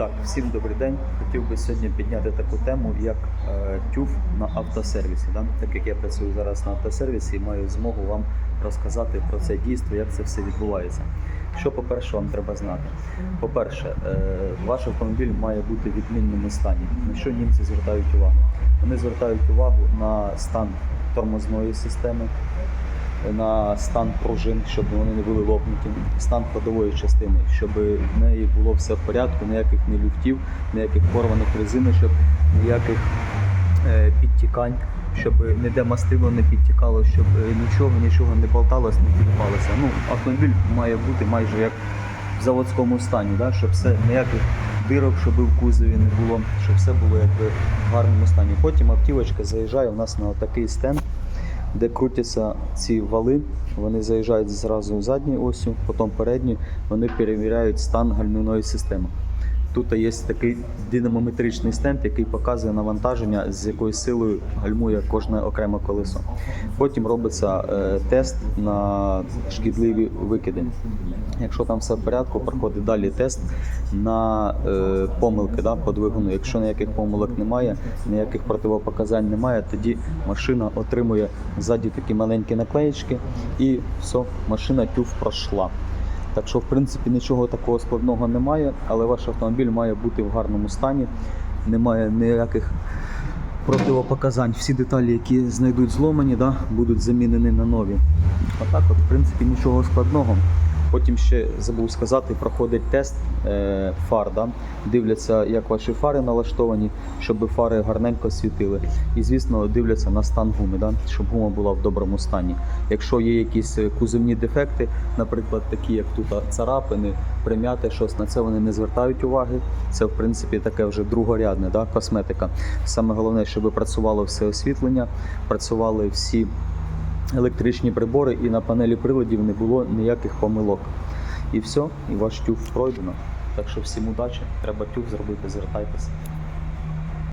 Так, всім добрий день. Хотів би сьогодні підняти таку тему, як е, тюф на автосервісі. Да? Так як я працюю зараз на автосервісі і маю змогу вам розказати про це дійство, як це все відбувається. Що, по-перше, вам треба знати? По-перше, е, ваш автомобіль має бути в відмінному стані. На що німці звертають увагу? Вони звертають увагу на стан тормозної системи, на стан пружин, щоб вони не були лопнуті, стан ходової частини, щоб в неї було все в порядку, ніяких не люфтів, ніяких порваних резиночок, ніяких е, підтікань, щоб ніде мастило не підтікало, щоб е, нічого, нічого не болталось, не тіліпалося. Ну, автомобіль має бути майже як в заводському стані, да? щоб все ніяких дирок, щоб в кузові не було, щоб все було якби в гарному стані. Потім автівочка заїжджає у нас на такий стенд де крутяться ці вали, вони заїжджають зразу задньою осю, потім передньою, вони перевіряють стан гальмівної системи. Тут є такий динамометричний стенд, який показує навантаження, з якою силою гальмує кожне окреме колесо. Потім робиться е, тест на шкідливі викиди. Якщо там все в порядку, проходить далі тест на е, помилки да, по двигуну. Якщо ніяких помилок немає, ніяких противопоказань немає, тоді машина отримує ззаді такі маленькі наклеєчки і все, машина тюф пройшла. Так що, в принципі, нічого такого складного немає, але ваш автомобіль має бути в гарному стані, немає ніяких противопоказань. Всі деталі, які знайдуть зломані, да, будуть замінені на нові. Отак, от, в принципі, нічого складного. Потім ще забув сказати, проходить тест е, фар. Да? Дивляться, як ваші фари налаштовані, щоб фари гарненько світили. І, звісно, дивляться на стан гуми, да? щоб гума була в доброму стані. Якщо є якісь е, кузовні дефекти, наприклад, такі як тут царапини, прим'яти щось, на це вони не звертають уваги. Це, в принципі, таке вже другорядне, да? косметика. Саме головне, щоб працювало все освітлення, працювали всі електричні прибори і на панелі приладів не було ніяких помилок. І все, і ваш тюф пройдено. Так що всім удачі, треба тюф зробити, звертайтеся.